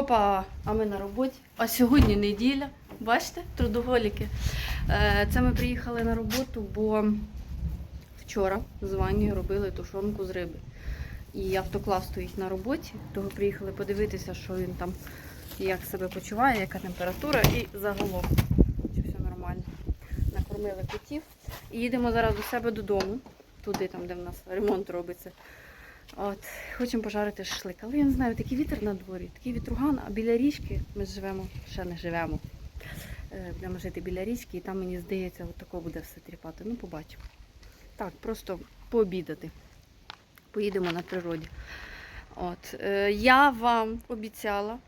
Опа, а ми на роботі. А сьогодні неділя. Бачите, трудоголіки. Е, Це ми приїхали на роботу, бо вчора з Ванею робили тушонку з риби. І автоклав стоїть на роботі, того приїхали подивитися, що він там, як себе почуває, яка температура і загалом. Чи все нормально. Накормили котів. І їдемо зараз до себе додому, туди, там, де в нас ремонт робиться. От, хочемо пожарити шашлик. Але я не знаю, такий вітер на дворі, такий вітруган, а біля річки ми живемо, ще не живемо. Е, Будемо жити біля річки, і там, мені здається, от тако буде все тріпати. Ну, побачимо. Так, просто пообідати. Поїдемо на природі. От, е, я вам обіцяла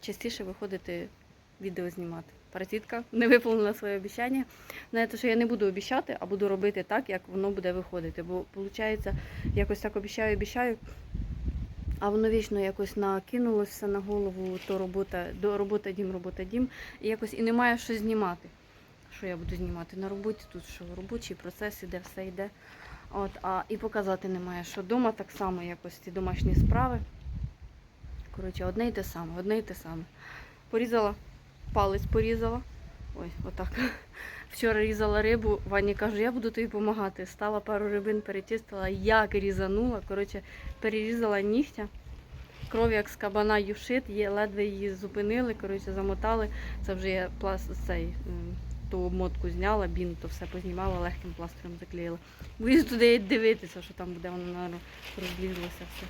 частіше виходити відео знімати. Парасітка не виповнила своє обіцяння. Знаєте, що я не буду обіцяти, а буду робити так, як воно буде виходити. Бо виходить, якось так обіцяю, обіцяю, а воно вічно якось накинулося на голову, то робота, до робота дім, робота дім. І якось і немає що знімати. Що я буду знімати на роботі? Тут що робочий процес іде, все йде. От, а і показати немає, що вдома так само якось ці домашні справи. Коротше, одне й те саме, одне й те саме. Порізала, палець порізала. Ой, отак. Вчора різала рибу, Ваня каже, я буду тобі допомагати. Стала пару рибин, перечистила, як різанула. Коротше, перерізала нігтя. Кров як з кабана юшит, є, ледве її зупинили, коротше, замотали. Це вже я пласт цей, ту обмотку зняла, бін, то все познімала, легким пластирем заклеїла. Боюсь туди дивитися, що там буде, воно наверно, розлізлося все.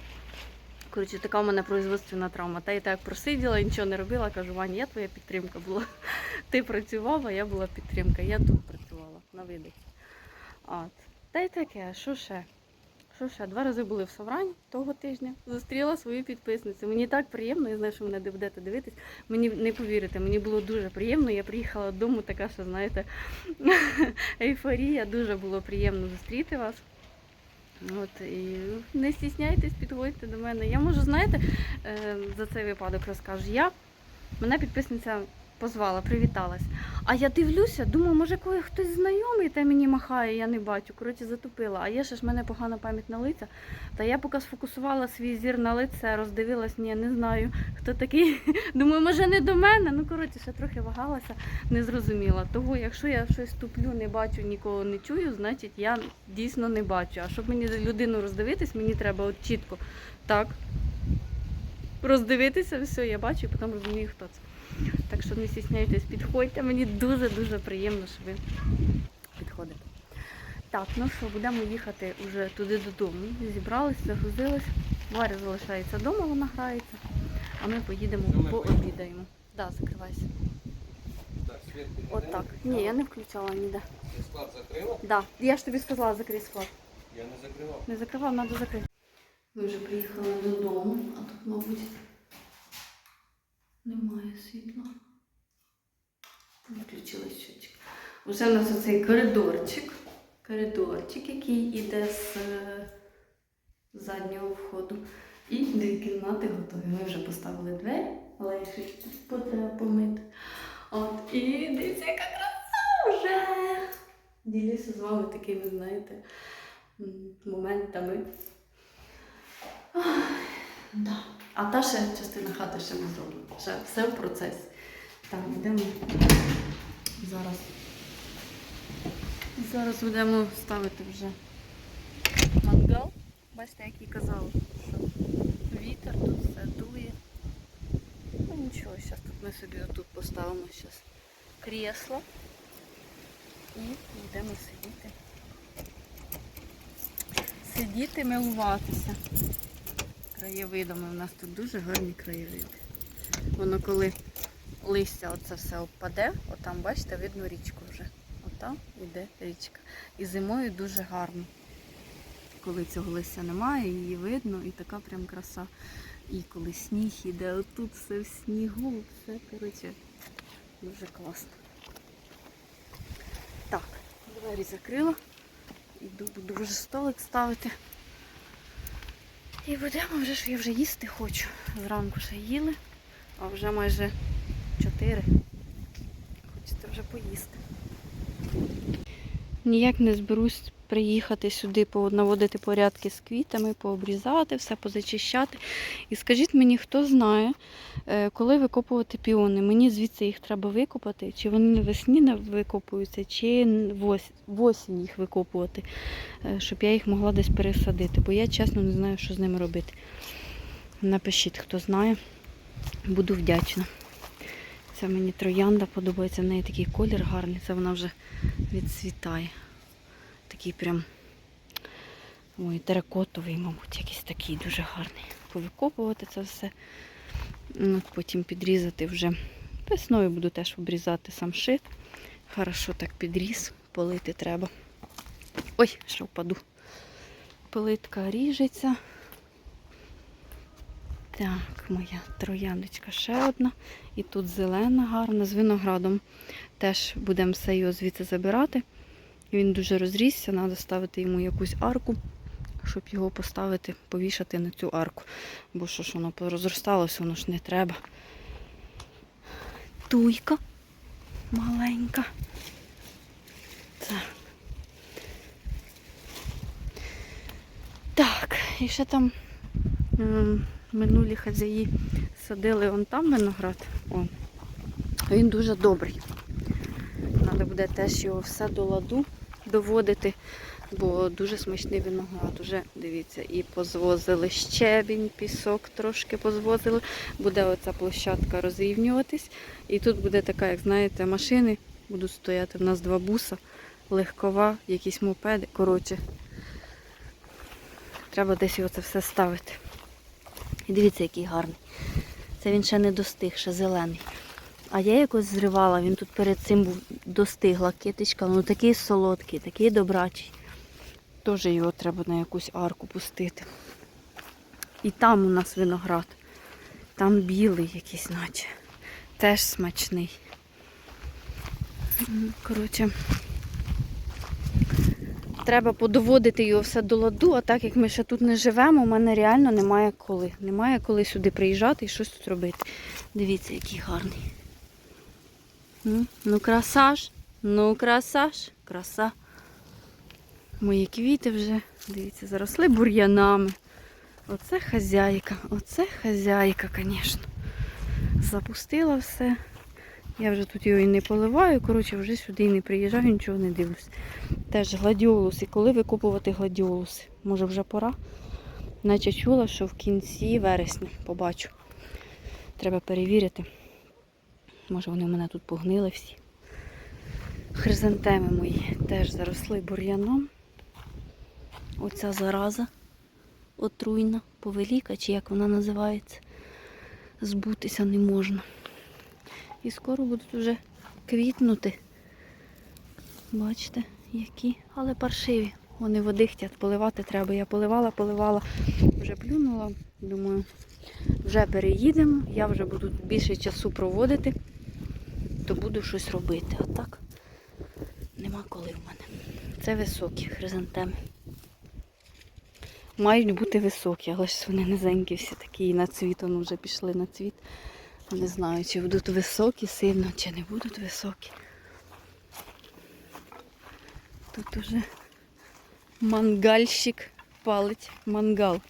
Коротше, така в мене производственна травма. Та я так просиділа, нічого не робила. Кажу, Ваня, я твоя підтримка була. Ти працював, а я була підтримка. Я тут працювала на видихі. От. Та й таке, що ще? Що ще? Два рази були в Саврані того тижня. Зустріла свою підписницю. Мені так приємно, я знаю, що мене будете дивитись. Мені не повірите, мені було дуже приємно. Я приїхала додому, така, що знаєте, ейфорія. Дуже було приємно зустріти вас. От, і не стісняйтесь, підходьте до мене. Я можу, знаєте, е, за цей випадок розкажу. Я, мене підписниця позвала, привіталась. А я дивлюся, думаю, може коли хтось знайомий, та мені махає, я не бачу. Коротше, затупила. А є ще ж мене погана пам'ять на лиця. Та я поки сфокусувала свій зір на лице, роздивилась, ні, не знаю, хто такий. Думаю, може не до мене. Ну, коротше, ще трохи вагалася, не зрозуміла. Того, якщо я щось туплю, не бачу, нікого не чую, значить я дійсно не бачу. А щоб мені людину роздивитись, мені треба от чітко так. Роздивитися, все, я бачу і потім розумію, хто це. Так що не стісняйтесь, підходьте. Мені дуже-дуже приємно, що ви підходите. Так, ну що, будемо їхати вже туди додому. Зібрались, загрузились. Варя залишається вдома, вона грається, а ми поїдемо пообідаємо. Так, да, закривайся. Так, світ От так. Ні, я не включала ніде. Ти склад закрила? Да. Я ж тобі сказала, закрий склад. Я не закривав. Не закривав, треба закрити. Ми вже приїхали додому, а тут, мабуть, немає світла. Виключили щочик. Вже у нас оцей коридорчик. Коридорчик, який іде з е, заднього входу. І дві кімнати готові. Ми вже поставили двері, але ще треба помити. От, і дивіться, яка краса вже! Ділюся з вами такими, знаєте, моментами. Ах, Да. А та ще частина хати ще не зроблена. Ще все в процесі. Так, йдемо зараз. Зараз будемо ставити вже мангал. Бачите, як і казала, що вітер тут все дує. Ну нічого, зараз тут ми собі отут поставимо зараз крісло і йдемо сидіти. Сидіти, милуватися краєвидами. У нас тут дуже гарні краєвиди. Воно коли листя оце все впаде, отам, бачите, видно річку вже. Отам йде річка. І зимою дуже гарно. Коли цього листя немає, її видно і така прям краса. І коли сніг іде, отут все в снігу, все, коротше, дуже класно. Так, двері закрила. Іду, буду вже столик ставити. І будемо вже що я вже їсти хочу. Зранку ще їли, а вже майже 4. Хочеться вже поїсти. Ніяк не зберусь приїхати сюди, наводити порядки з квітами, пообрізати, все позачищати. І скажіть мені, хто знає, коли викопувати піони? Мені звідси їх треба викопати, чи вони весні не викопуються, чи осінь їх викопувати, е, щоб я їх могла десь пересадити. Бо я чесно не знаю, що з ними робити. Напишіть, хто знає. Буду вдячна. Це мені троянда подобається. В неї такий колір гарний. Це вона вже відцвітає. Такий прям ой, теракотовий, мабуть, якийсь такий дуже гарний. Повикопувати це все. Ну, От потім підрізати вже. Весною буду теж обрізати сам шит. Хорошо так підріз, полити треба. Ой, що впаду. Плитка ріжеться. Так, моя трояндочка ще одна. І тут зелена, гарна, з виноградом. Теж будемо все його звідси забирати. Він дуже розрісся, треба ставити йому якусь арку, щоб його поставити, повішати на цю арку. Бо що ж воно порозросталося, воно ж не треба. Туйка маленька. Так. Так, і ще там минулі хазяї садили он там виноград. О. Він дуже добрий. Треба буде теж його все до ладу доводити, бо дуже смачний виноград. Уже дивіться, і позвозили щебінь, пісок трошки позвозили. Буде оця площадка розрівнюватись. І тут буде така, як знаєте, машини будуть стояти. У нас два буса, легкова, якісь мопеди. Коротше, треба десь його це все ставити. І дивіться, який гарний. Це він ще не достиг, ще зелений. А я якось зривала, він тут перед цим був достигла китичка, ну такий солодкий, такий добрачий. Теж його треба на якусь арку пустити. І там у нас виноград. Там білий якийсь, наче. Теж смачний. Коротше, треба подоводити його все до ладу, а так як ми ще тут не живемо, у мене реально немає коли. Немає коли сюди приїжджати і щось тут робити. Дивіться, який гарний. Ну, ну краса ж, ну краса ж, краса. Мої квіти вже, дивіться, заросли бур'янами. Оце хазяйка, оце хазяйка, звісно. Запустила все. Я вже тут його і не поливаю, коротше, вже сюди і не приїжджаю, нічого не дивлюсь. Теж гладіолуси. Коли викупувати гладіолуси? Може вже пора? Наче чула, що в кінці вересня побачу. Треба перевірити. Може вони в мене тут погнили всі. Хризантеми мої теж заросли бур'яном. Оця зараза отруйна, повеліка, чи як вона називається, збутися не можна. І скоро будуть вже квітнути. Бачите, які, але паршиві. Вони води хочуть поливати треба. Я поливала, поливала, вже плюнула. Думаю, вже переїдемо, я вже буду більше часу проводити, то буду щось робити. А так нема коли в мене. Це високі хризантеми. Мають бути високі, але ж вони низенькі всі такі і на цвіт, вони вже пішли на цвіт. Не знаю, чи будуть високі сильно, чи не будуть високі. Тут уже мангальщик палить мангал.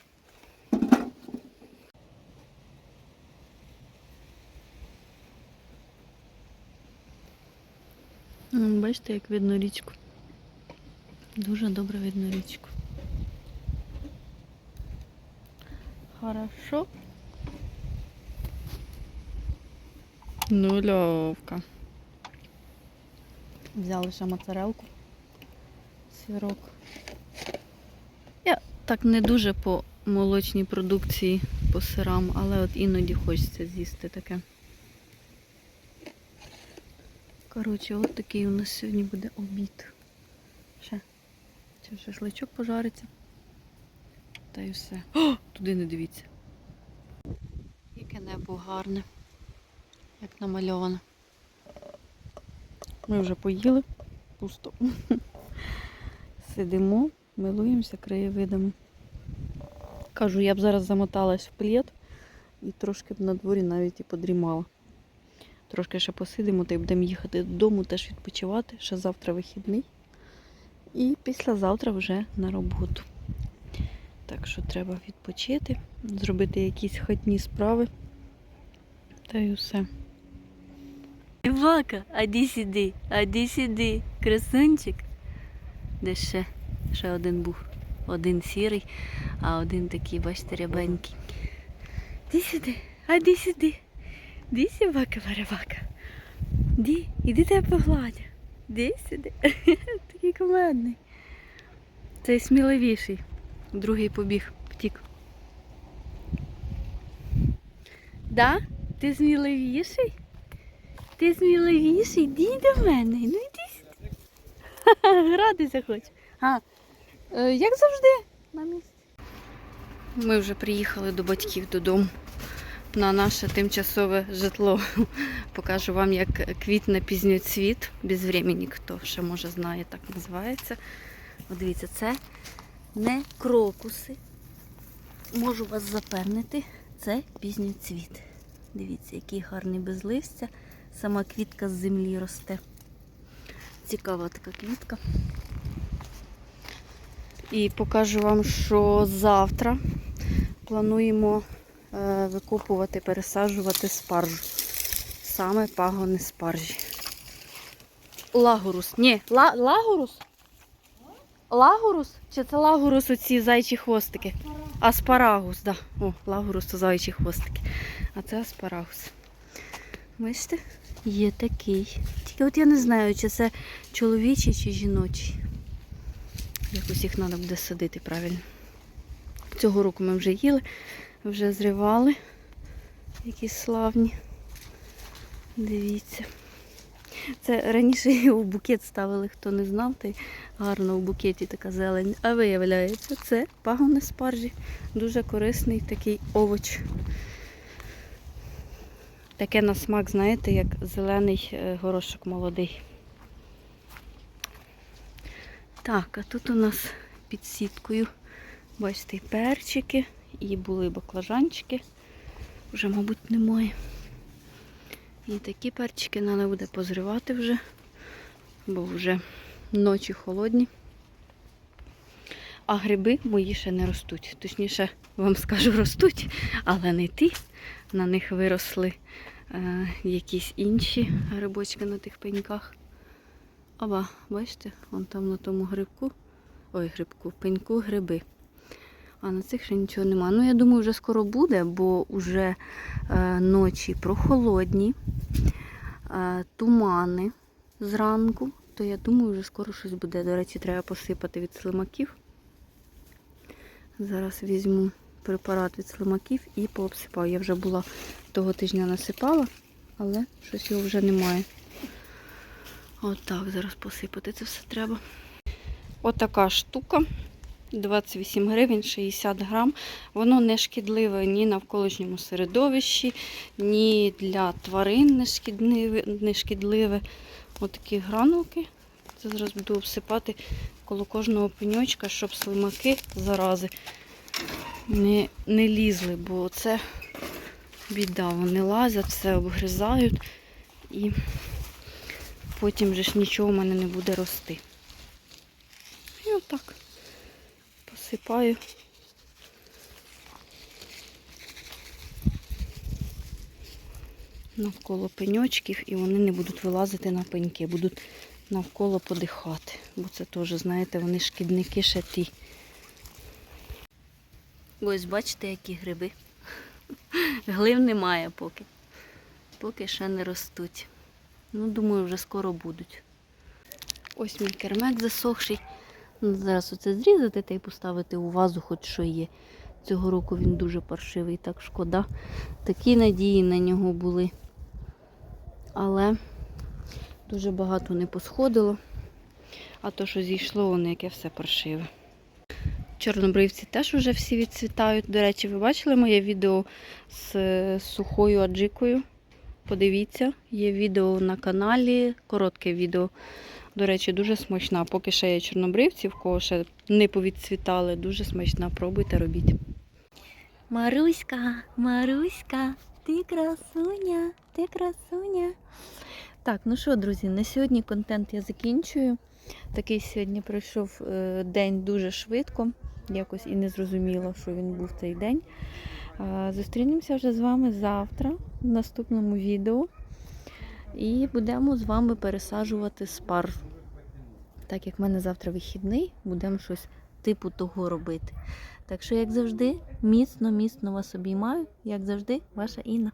Бачите, як видно річку. Дуже добре видно річку. Хорошо. Нульовка. Взяли ще моцарелку. Сирок. Я так не дуже по молочній продукції, по сирам, але от іноді хочеться з'їсти таке. Коротше, от такий у нас сьогодні буде обід. Ще. Ще шашличок пожариться. Та й все. О, туди не дивіться. Яке небо гарне, як намальоване. Ми вже поїли. Пусто. Сидимо, милуємося краєвидами. Кажу, я б зараз замоталась в плед і трошки б на дворі навіть і подрімала. Трошки ще посидимо та й будемо їхати додому, теж відпочивати. Ще завтра вихідний. І післязавтра вже на роботу. Так що треба відпочити, зробити якісь хатні справи. Та й усе. Івака, а ді сюди, а ді красунчик. Де ще? Ще один був. Один сірий, а один такий, бачите, рябенький. Ді сюди, а ді сюди. Ді собака варевака. Ді, іди тебе погладь. Ді сюди. Такий командний. Цей сміливіший. Другий побіг, втік. Да? Ти сміливіший? Ти сміливіший? Іди до мене. Ну йди сюди. Хоче. А, е, як завжди, на місці. Ми вже приїхали до батьків додому на наше тимчасове житло. Покажу вам, як квітне пізньоцвіт. Без времени, хто ще може знає, так називається. От дивіться, це не крокуси. Можу вас запевнити, це пізньоцвіт. Дивіться, який гарний без листя. Сама квітка з землі росте. Цікава така квітка. І покажу вам, що завтра плануємо е, викопувати, пересаджувати спаржу. Саме пагони спаржі. Лагорус. Ні, ла, лагорус? Лагорус? Чи це лагорус оці зайчі хвостики? Аспарагус, так. Да. О, лагорус то зайчі хвостики. А це аспарагус. Бачите? Є такий. Тільки от я не знаю, чи це чоловічий чи жіночий. Якось їх треба буде садити правильно. Цього року ми вже їли, вже зривали. Які славні. Дивіться. Це раніше його в букет ставили, хто не знав, та й гарно в букеті така зелень. А виявляється, це пагони спаржі. Дуже корисний такий овоч. Таке на смак, знаєте, як зелений е, горошок молодий. Так, а тут у нас під сіткою, бачите, перчики, і були баклажанчики. Вже, мабуть, немає. І такі перчики треба буде позривати вже, бо вже ночі холодні. А гриби мої ще не ростуть. Точніше, вам скажу, ростуть, але не ті. На них виросли е, якісь інші грибочки на тих пеньках. Оба, бачите, вон там на тому грибку, ой, грибку, пеньку гриби. А на цих ще нічого нема. Ну, я думаю, вже скоро буде, бо вже е, ночі прохолодні, е, тумани зранку, то я думаю, вже скоро щось буде. До речі, треба посипати від слимаків. Зараз візьму препарат від слимаків і пообсипаю. Я вже була того тижня насипала, але щось його вже немає. Отак, зараз посипати це все треба. Отака штука. 28 гривень, 60 грам. Воно не шкідливе ні навколишньому середовищі, ні для тварин не шкідливе. Не шкідливе. Отакі гранулки. Це зараз буду обсипати коло кожного пеньочка, щоб слимаки зарази не, не лізли, бо це біда. Вони лазять, все обгризають і потім же ж нічого в мене не буде рости. І отак посипаю. Навколо пеньочків і вони не будуть вилазити на пеньки, будуть навколо подихати. Бо це теж, знаєте, вони шкідники ще ті. Ось бачите, які гриби. Глив немає поки. Поки ще не ростуть. Ну, думаю, вже скоро будуть. Ось мій кермек засохший. Ну, Зараз оце зрізати та й поставити у вазу, хоч що є. Цього року він дуже паршивий, так шкода. Такі надії на нього були. Але дуже багато не посходило. А то, що зійшло, воно яке все паршиве. Чорнобривці теж вже всі відцвітають. До речі, ви бачили моє відео з е, сухою аджикою? Подивіться, є відео на каналі, коротке відео. До речі, дуже смачна. Поки ще є чорнобривці, в кого ще не повідцвітали, дуже смачна. Пробуйте, робіть. Маруська, Маруська, ти красуня, ти красуня. Так, ну що, друзі, на сьогодні контент я закінчую. Такий сьогодні пройшов е, день дуже швидко. Якось і не зрозуміло, що він був цей день. Е, Зустрінемося вже з вами завтра в наступному відео. І будемо з вами пересаджувати спар. Так як в мене завтра вихідний, будемо щось типу того робити. Так що, як завжди, міцно, міцно вас обіймаю, як завжди, ваша Інна.